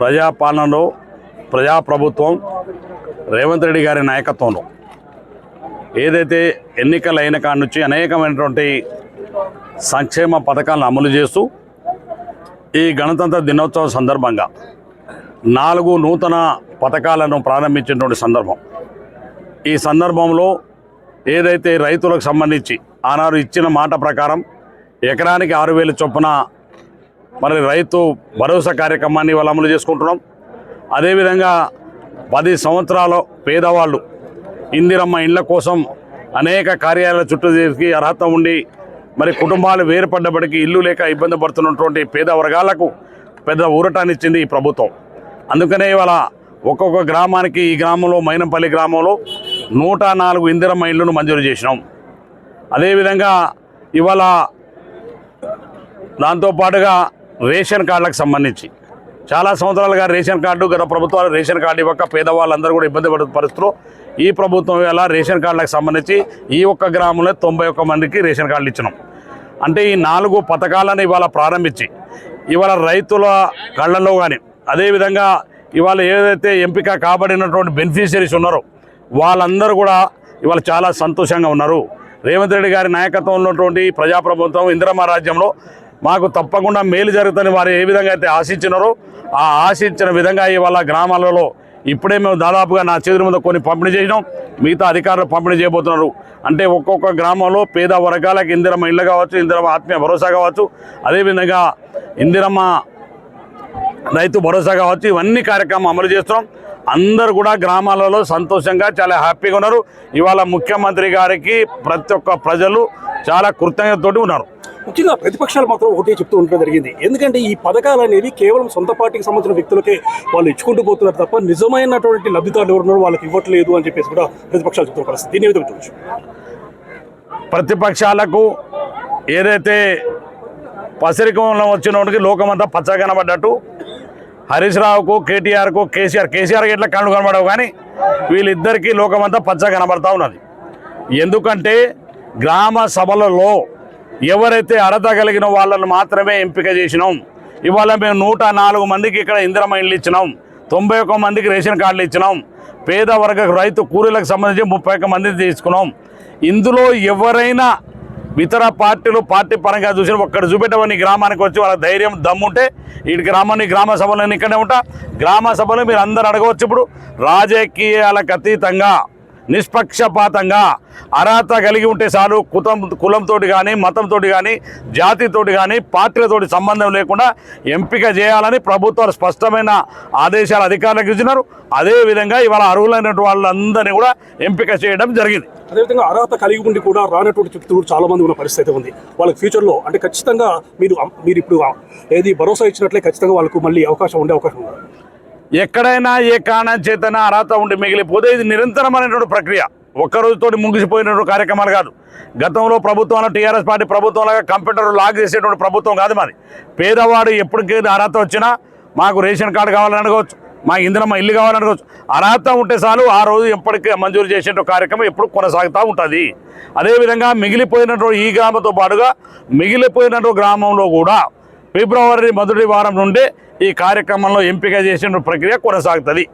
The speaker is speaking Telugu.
ప్రజాపాలనలో ప్రజాప్రభుత్వం రేవంత్ రెడ్డి గారి నాయకత్వంలో ఏదైతే ఎన్నికలు అయిన కాడి నుంచి అనేకమైనటువంటి సంక్షేమ పథకాలను అమలు చేస్తూ ఈ గణతంత్ర దినోత్సవం సందర్భంగా నాలుగు నూతన పథకాలను ప్రారంభించినటువంటి సందర్భం. ఈ సందర్భంలో ఏదైతే రైతులకు సంబంధించి ఆనాడు ఇచ్చిన మాట ప్రకారం ఎకరానికి ఆరు వేలు చొప్పున మరి రైతు భరోసా కార్యక్రమాన్ని వాళ్ళు అమలు చేసుకుంటున్నాం. అదేవిధంగా పది సంవత్సరాల పేదవాళ్ళు ఇందిరమ్మ ఇండ్ల కోసం అనేక కార్యాలయాల చుట్టూ తిరిగి అర్హత ఉండి మరి కుటుంబాలు వేరుపడ్డప్పటికీ ఇల్లు లేక ఇబ్బంది పడుతున్నటువంటి పేద వర్గాలకు పెద్ద ఊరటానిచ్చింది ఈ ప్రభుత్వం. అందుకనే ఇవాళ ఒక్కొక్క గ్రామానికి ఈ గ్రామంలో మైనంపల్లి గ్రామంలో నూట నాలుగు ఇందిరమ్మ ఇళ్ళను మంజూరు చేసినాం. అదేవిధంగా ఇవాళ దాంతోపాటుగా రేషన్ కార్డులకు సంబంధించి. చాలా సంవత్సరాలుగా రేషన్ కార్డు గత ప్రభుత్వాలు రేషన్ కార్డు ఇవ్వక పేదవాళ్ళందరూ కూడా ఇబ్బంది పడుతున్న పరిస్థితులు. ఈ ప్రభుత్వం ఎలా రేషన్ కార్డులకు సంబంధించి ఈ ఒక్క గ్రామంలో తొంభై ఒక్క మందికి రేషన్ కార్డులు ఇచ్చినాం. అంటే ఈ నాలుగు పథకాలను ఇవాళ ప్రారంభించి ఇవాళ రైతుల కళ్ళల్లో కానీ అదేవిధంగా ఇవాళ ఏదైతే ఎంపిక కాబడినటువంటి బెనిఫిషరీస్ ఉన్నారో వాళ్ళందరూ కూడా ఇవాళ చాలా సంతోషంగా ఉన్నారు. రేవంత్ రెడ్డి గారి నాయకత్వంలో ఉన్నటువంటి ప్రజాప్రభుత్వం ఇందిరమ్మ రాజ్యంలో మాకు తప్పకుండా మేలు జరుగుతుందని వారు ఏ విధంగా అయితే ఆశించినారో ఆ ఆశించిన విధంగా ఇవాళ గ్రామాలలో ఇప్పుడే మేము దాదాపుగా నా చేతుల మీద కొన్ని పంపిణీ చేసినాం. మిగతా అధికారులు పంపిణీ చేయబోతున్నారు. అంటే ఒక్కొక్క గ్రామంలో పేద వర్గాలకు ఇందిరమ్మ ఇళ్ళు కావచ్చు ఇందిరమ్మ ఆత్మీయ భరోసా కావచ్చు అదేవిధంగా ఇందిరమ్మ రైతు భరోసా కావచ్చు ఇవన్నీ కార్యక్రమం అమలు చేస్తున్నాం. అందరూ కూడా గ్రామాలలో సంతోషంగా చాలా హ్యాపీగా ఉన్నారు. ఇవాళ ముఖ్యమంత్రి గారికి ప్రతి ఒక్క ప్రజలు చాలా కృతజ్ఞతతోటి ఉన్నారు. ముఖ్యంగా ప్రతిపక్షాలు మాత్రం ఒకటే చెప్తూ ఉండడం జరిగింది. ఎందుకంటే ఈ పథకాలు అనేవి కేవలం సొంత పార్టీకి సంబంధించిన వ్యక్తులకే వాళ్ళు ఇచ్చుకుంటూ పోతున్నారు తప్ప నిజమైనటువంటి లబ్ధిదారులు ఎవరున్నారో వాళ్ళకి ఇవ్వట్లేదు అని చెప్పేసి కూడా ప్రతిపక్షాలు చెప్తూ పరిస్థితి. దీని విధంగా చూడొచ్చు? ప్రతిపక్షాలకు ఏదైతే పసిరికంలో వచ్చినోడికి లోకమంతా పచ్చగా కనబడ్డట్టు హరీష్ రావుకు కేటీఆర్కు కేసీఆర్ కేసీఆర్కి ఎట్లా కళ్ళు కనబడవు కానీ వీళ్ళిద్దరికీ లోకమంతా పచ్చగా కనబడతా ఉన్నది. ఎందుకంటే గ్రామ సభలలో ఎవరైతే అర్హత కలిగిన వాళ్ళను మాత్రమే ఎంపిక చేసినాం ఇవాళ మేము నూట నాలుగు మందికి ఇక్కడ ఇందిరమ్మ ఇచ్చినాం తొంభై ఒక్క మందికి రేషన్ కార్డులు ఇచ్చినాం పేద వర్గ రైతు కూలీలకు సంబంధించి ముప్పై ఒక్క మందిని తీసుకున్నాం. ఇందులో ఎవరైనా ఇతర పార్టీలు పార్టీ పరంగా చూసిన ఒక్కడ చూపెట్టవని గ్రామానికి వచ్చి వాళ్ళ ధైర్యం దమ్ముంటే ఈ గ్రామాన్ని గ్రామ సభలో నేను ఇక్కడే ఉంటా. గ్రామ సభలో మీరు అందరు అడగవచ్చు ఇప్పుడు. రాజకీయాలకు అతీతంగా నిష్పక్షపాతంగా అర్హత కలిగి ఉంటే చాలు కులం కులంతో కానీ మతంతో కానీ జాతితోటి కానీ పార్టీలతోటి సంబంధం లేకుండా ఎంపిక చేయాలని ప్రభుత్వాలు స్పష్టమైన ఆదేశాలు అధికారులకు ఇచ్చినారు. అదేవిధంగా ఇవాళ అర్హులైనటువంటి వాళ్ళందరినీ కూడా ఎంపిక చేయడం జరిగింది. అదేవిధంగా అర్హత కలిగి ఉండి కూడా రానటువంటి వ్యక్తులు చాలా మంది ఉన్న పరిస్థితి ఉంది. వాళ్ళకి ఫ్యూచర్లో అంటే ఖచ్చితంగా మీరు మీరు ఇప్పుడు ఏది భరోసా ఇచ్చినట్లే ఖచ్చితంగా వాళ్ళకు మళ్ళీ అవకాశం ఉండే అవకాశం ఉంది. ఎక్కడైనా ఏ కారణం చేతన అర్హత ఉండి మిగిలిపోతే ఇది నిరంతరమైనటువంటి ప్రక్రియ. ఒక్కరోజుతో ముగిసిపోయినటువంటి కార్యక్రమాలు కాదు. గతంలో ప్రభుత్వంలో టీఆర్ఎస్ పార్టీ ప్రభుత్వంలాగా కంప్యూటర్ లాగ్ చేసేటువంటి ప్రభుత్వం కాదు మాది. పేదవాడు ఎప్పటికీ అర్హత వచ్చినా మాకు రేషన్ కార్డు కావాలని అడగవచ్చు. మా ఇందిరమ్మ ఇల్లు కావాలని అనుకోవచ్చు అర్హత ఉంటే చాలు ఆ రోజు ఎప్పటికీ మంజూరు చేసే కార్యక్రమం ఎప్పుడు కొనసాగుతూ ఉంటుంది. అదేవిధంగా మిగిలిపోయినటువంటి ఈ గ్రామంతో పాటుగా మిగిలిపోయినటువంటి గ్రామంలో కూడా ఫిబ్రవరి మొదటి వారం నుండి ఈ కార్యక్రమంలో ఎంపిక చేసిన ప్రక్రియ కొనసాగుతుంది.